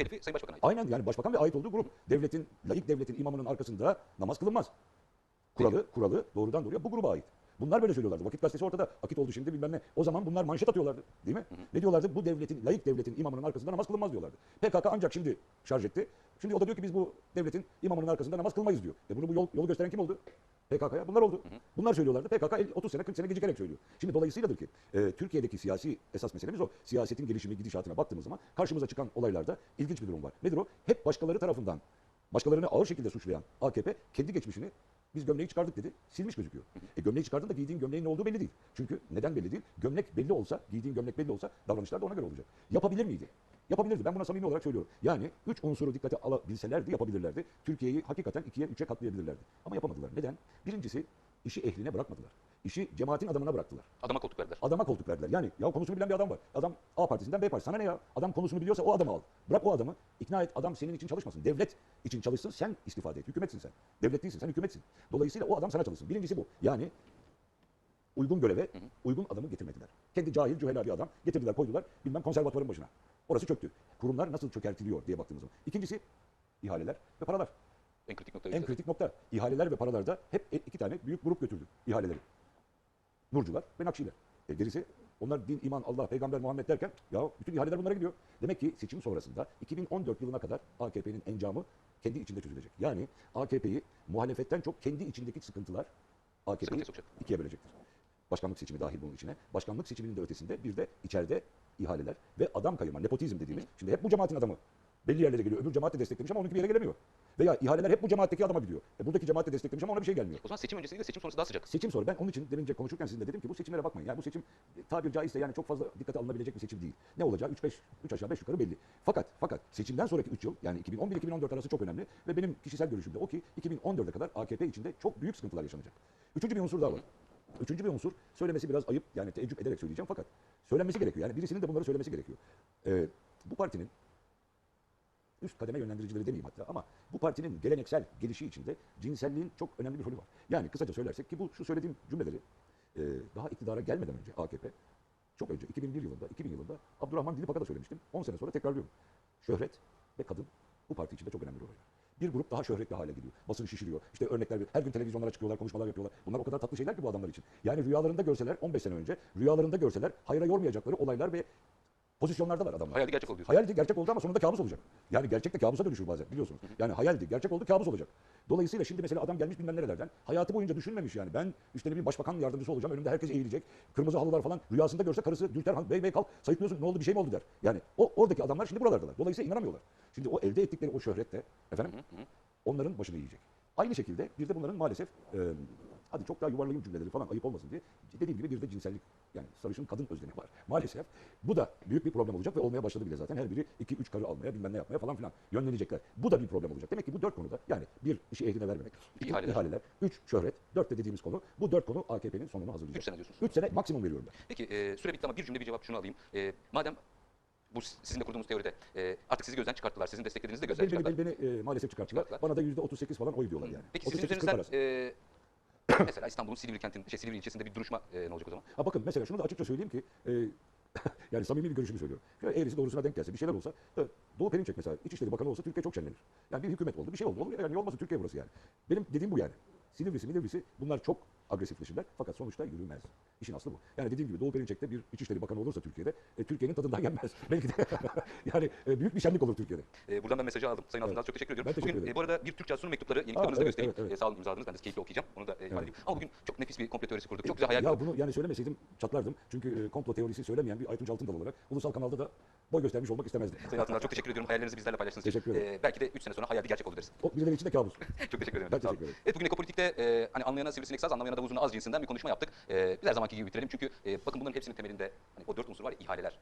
Telifi Sayın Başbakan'a ait. Aynen yani başbakan ve ait olduğu grup. Devletin, layık devletin imamının arkasında namaz kılınmaz. Kuralı, kuralı doğrudan doğruya bu gruba ait. Bunlar böyle söylüyorlardı. Vakit gazetesi ortada. Akit oldu şimdi bilmem ne. O zaman bunlar manşet atıyorlardı. Değil mi? Ne diyorlardı? Bu devletin, layık devletin imamının arkasında namaz kılınmaz diyorlardı. PKK ancak şimdi şarj etti. Şimdi o da diyor ki biz bu devletin imamının arkasında namaz kılmayız diyor. E bunu bu yol, yolu gösteren kim oldu? PKK'ya bunlar oldu. Bunlar söylüyorlardı. PKK 50 30 sene 40 sene gecikerek söylüyor. Şimdi dolayısıyladır ki e, Türkiye'deki siyasi esas meselemiz o. Siyasetin gelişimi gidişatına baktığımız zaman karşımıza çıkan olaylarda ilginç bir durum var. Nedir o? Hep başkaları tarafından başkalarını ağır şekilde suçlayan AKP kendi geçmişini biz gömleği çıkardık dedi. Silmiş gözüküyor. E gömleği çıkardın da giydiğin gömleğin ne olduğu belli değil. Çünkü neden belli değil? Gömlek belli olsa, giydiğin gömlek belli olsa davranışlar da ona göre olacak. Yapabilir miydi? Yapabilirdi. Ben buna samimi olarak söylüyorum. Yani üç unsuru dikkate alabilselerdi yapabilirlerdi. Türkiye'yi hakikaten ikiye, üçe katlayabilirlerdi. Ama yapamadılar. Neden? Birincisi işi ehline bırakmadılar. İşi cemaatin adamına bıraktılar. Adama koltuk verdiler. Adama koltuk verdiler. Yani ya konusunu bilen bir adam var. Adam A partisinden B partisi. Sana ne ya? Adam konusunu biliyorsa o adamı al. Bırak o adamı. ikna et. Adam senin için çalışmasın. Devlet için çalışsın. Sen istifade et. Hükümetsin sen. Devlet değilsin. Sen hükümetsin. Dolayısıyla o adam sana çalışsın. Birincisi bu. Yani uygun göreve uygun adamı getirmediler. Kendi cahil cühela bir adam getirdiler koydular bilmem konservatuvarın başına. Orası çöktü. Kurumlar nasıl çökertiliyor diye baktığımız zaman. İkincisi ihaleler ve paralar. En kritik nokta. En kritik nokta ihaleler ve paralarda hep iki tane büyük grup götürdü ihaleleri. Nurcular ve Nakşiler. E gerisi onlar din, iman, Allah, peygamber, Muhammed derken ya bütün ihaleler bunlara gidiyor. Demek ki seçim sonrasında 2014 yılına kadar AKP'nin encamı kendi içinde çözülecek. Yani AKP'yi muhalefetten çok kendi içindeki sıkıntılar AKP'yi ikiye bölecektir. Başkanlık seçimi dahil bunun içine. Başkanlık seçiminin de ötesinde bir de içeride ihaleler ve adam kayırma, nepotizm dediğimiz. Şimdi hep bu cemaatin adamı belli yerlere geliyor. Öbür cemaat de desteklemiş ama onunki bir yere gelemiyor. Veya ihaleler hep bu cemaatteki adama gidiyor. E buradaki cemaat de desteklemiş ama ona bir şey gelmiyor. O zaman seçim öncesi değil de seçim sonrası daha sıcak. Seçim sonra ben onun için demince konuşurken sizinle dedim ki bu seçimlere bakmayın. Yani bu seçim tabir caizse yani çok fazla dikkate alınabilecek bir seçim değil. Ne olacağı 3 5 3 aşağı 5 yukarı belli. Fakat fakat seçimden sonraki 3 yıl yani 2011-2014 arası çok önemli ve benim kişisel görüşüm de o ki 2014'e kadar AKP içinde çok büyük sıkıntılar yaşanacak. Üçüncü bir unsur daha var. Üçüncü bir unsur söylemesi biraz ayıp yani teessüp ederek söyleyeceğim fakat söylenmesi gerekiyor. Yani birisinin de bunları söylemesi gerekiyor. Ee, bu partinin üst kademe yönlendiricileri demeyeyim hatta ama bu partinin geleneksel gelişi içinde cinselliğin çok önemli bir rolü var. Yani kısaca söylersek ki bu şu söylediğim cümleleri e, daha iktidara gelmeden önce AKP çok önce 2001 yılında 2000 yılında Abdurrahman Dilipak'a da söylemiştim. 10 sene sonra tekrarlıyorum. Şöhret ve kadın bu parti içinde çok önemli rol oynuyor. Bir grup daha şöhretli hale geliyor. Basını şişiriyor. İşte örnekler her gün televizyonlara çıkıyorlar, konuşmalar yapıyorlar. Bunlar o kadar tatlı şeyler ki bu adamlar için. Yani rüyalarında görseler 15 sene önce rüyalarında görseler hayra yormayacakları olaylar ve pozisyonlardalar adamlar. Hayali gerçek oluyor. Hayaldi gerçek oldu ama sonunda kabus olacak. Yani gerçek de kabusa dönüşür bazen biliyorsunuz. Yani hayaldi gerçek oldu kabus olacak. Dolayısıyla şimdi mesela adam gelmiş bilmem nerelerden hayatı boyunca düşünmemiş yani. Ben işte ne bileyim başbakan yardımcısı olacağım önümde herkes eğilecek. Kırmızı halılar falan rüyasında görse karısı Dülter Han bey bey kalk sayıklıyorsun ne oldu bir şey mi oldu der. Yani o oradaki adamlar şimdi buralardalar. Dolayısıyla inanamıyorlar. Şimdi o elde ettikleri o şöhret de efendim onların başını yiyecek. Aynı şekilde bir de bunların maalesef e, hadi çok daha yuvarlayayım cümleleri falan ayıp olmasın diye dediğim gibi bir de cinsellik yani sarışın kadın özlemi var. Maalesef bu da büyük bir problem olacak ve olmaya başladı bile zaten. Her biri 2-3 karı almaya bilmem ne yapmaya falan filan yönlenecekler. Bu da bir problem olacak. Demek ki bu dört konuda yani bir işi ehline vermemek, iki İhaleler. ihaleler, üç şöhret, dört de dediğimiz konu bu dört konu AKP'nin sonunu hazırlayacak. Üç sene diyorsunuz. Üç sene maksimum veriyorum ben. Peki e, süre bitti ama bir cümle bir cevap şunu alayım. E, madem bu s- sizinle kurduğumuz teoride e, artık sizi gözden çıkarttılar. Sizin desteklediğinizi de gözden Beni, beni, çıkarttılar. beni, e, maalesef çıkarttılar. Çıkarttılar. Bana da yüzde 38 falan oy diyorlar yani. Peki sizin 38-40 üzerinizden e, mesela İstanbul'un Silivri kentin, şey Silivri ilçesinde bir duruşma e, ne olacak o zaman? Ha bakın mesela şunu da açıkça söyleyeyim ki e, yani samimi bir görüşümü söylüyorum. Şöyle eğrisi doğrusuna denk gelse bir şeyler olsa e, Doğu Perinçek mesela İçişleri Bakanı olsa Türkiye çok şenlenir. Yani bir hükümet oldu bir şey oldu. Olur yani olmasın Türkiye burası yani. Benim dediğim bu yani. Silivri'si Milivri'si bunlar çok agresifleşirler fakat sonuçta yürümez. İşin aslı bu. Yani dediğim gibi Doğu Perinçek de bir İçişleri Bakanı olursa Türkiye'de e, Türkiye'nin tadından yenmez. Belki de yani e, büyük bir şenlik olur Türkiye'de. E, buradan ben mesajı aldım. Sayın Altınaz çok teşekkür ediyorum. Ben teşekkür bugün ederim. e, bu arada bir Türk casusunun mektupları yeni kitabınızda evet, göstereyim. evet, evet. E, sağ olun imzaladınız. Ben de keyifle okuyacağım. Onu da e, ifade edeyim. Ama bugün çok nefis bir komplo teorisi kurduk. Çok güzel hayal Ya bunu yani söylemeseydim çatlardım. Çünkü e, komplo teorisi söylemeyen bir Aytunç Altındal olarak ulusal kanalda da boy göstermiş olmak istemezdim. Sayın Altınaz çok teşekkür ediyorum. Hayallerinizi bizlerle paylaştığınız için. Teşekkür ederim. E, belki de 3 sene sonra hayali gerçek oldu deriz. O birileri için de kabus. çok teşekkür ederim. Ben teşekkür ederim. Evet bugün Ekopolitik'te e, hani anlayana sivrisinek saz, anlamayana davuzunu az cinsinden bir konuşma yaptık. E, biz zamanki gibi bitirelim çünkü e, bakın bunların hepsinin temelinde hani o dört unsur var ya ihaleler,